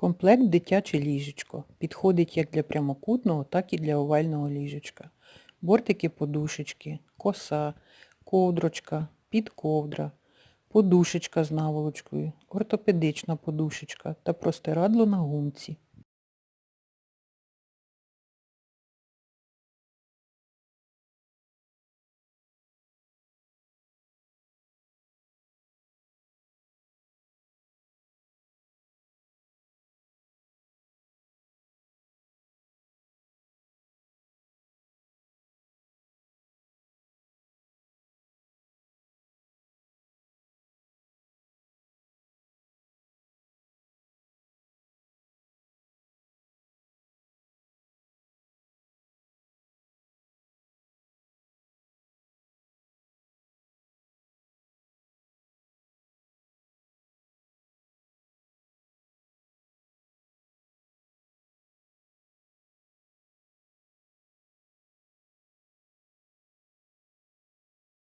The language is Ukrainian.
Комплект дитяче ліжечко. Підходить як для прямокутного, так і для овального ліжечка. Бортики подушечки, коса, ковдрочка, підковдра, подушечка з наволочкою, ортопедична подушечка та простирадло на гумці.